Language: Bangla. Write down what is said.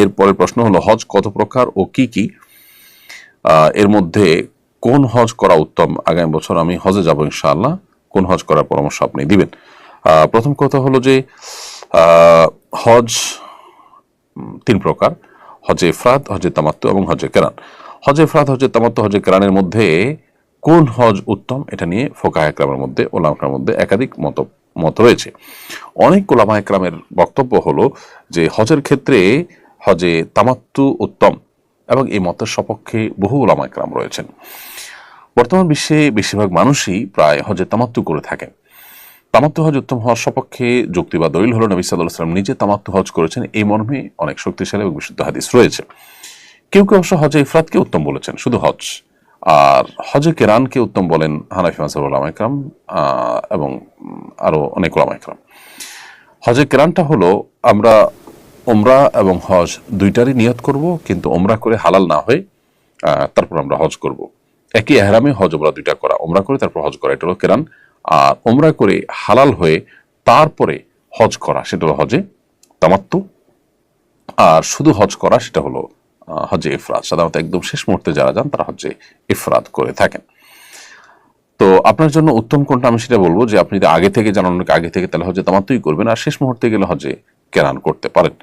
এর পরের প্রশ্ন হলো, হজ কত প্রকার ও কি কি? এর মধ্যে কোন হজ করা উত্তম? আগামী বছর আমি হজে যাব ইনশাআল্লাহ। কোন হজ করার পরামর্শ আপনি দিবেন? প্রথম কথা হলো যে হজ তিন প্রকার। হজে ইফরাদ হজে তামাত্তু এবং হজে কেরান। হজে ইফরাদ হজে তামাত্তু, হজে কেরানের মধ্যে কোন হজ উত্তম? এটা নিয়ে ফোকা একরামের মধ্যে, ওলামার মধ্যে একাধিক মত মত রয়েছে। অনেক ওলামা একরামের বক্তব্য হলো যে, হজের ক্ষেত্রে হজে তামাত্তু উত্তম এবং এই মতের সপক্ষে বহু ওলামা একরাম রয়েছেন। বর্তমান বিশ্বে বেশিরভাগ মানুষই প্রায় হজে তামাত্তু করে থাকেন। তামাত্তু হজ উত্তম হওয়ার সপক্ষে যুক্তি বা দলিল হলো নবী সাল্লাহ সাল্লাম নিজে তামাত্তু হজ করেছেন। এই মর্মে অনেক শক্তিশালী এবং বিশুদ্ধ হাদিস রয়েছে। কেউ কেউ অবশ্য হজে ইফরাতকে উত্তম বলেছেন শুধু হজ। আর হজে কেরানকে উত্তম বলেন হানাফি মাসাব ওলামা একরাম আহ, এবং আরও অনেক ওলামা হজে কেরানটা হলো আমরা ওমরা এবং হজ দুইটারই নিয়ত করব, কিন্তু ওমরা করে হালাল না হয়ে তারপর আমরা হজ করব। একই এহরামে হজ ওমরা দুইটা করা ওমরা করে তারপর হজ করা, এটা হলো কেরান। আর ওমরা করে হালাল হয়ে তারপরে হজ করা, সেটা হলো হজে তামাত্তু। আর শুধু হজ করা, সেটা হলো হজে ইফরাত। সাধারণত একদম শেষ মুহূর্তে যারা যান, তারা হজে ইফরাত করে থাকেন। তো আপনার জন্য উত্তম কোনটা আমি সেটা বলব, যে আপনি আগে থেকে জানানোর আগে থেকে তাহলে হজে তামাত্তুই করবেন, আর শেষ মুহূর্তে গেলে হজে কেরান করতে পারেন।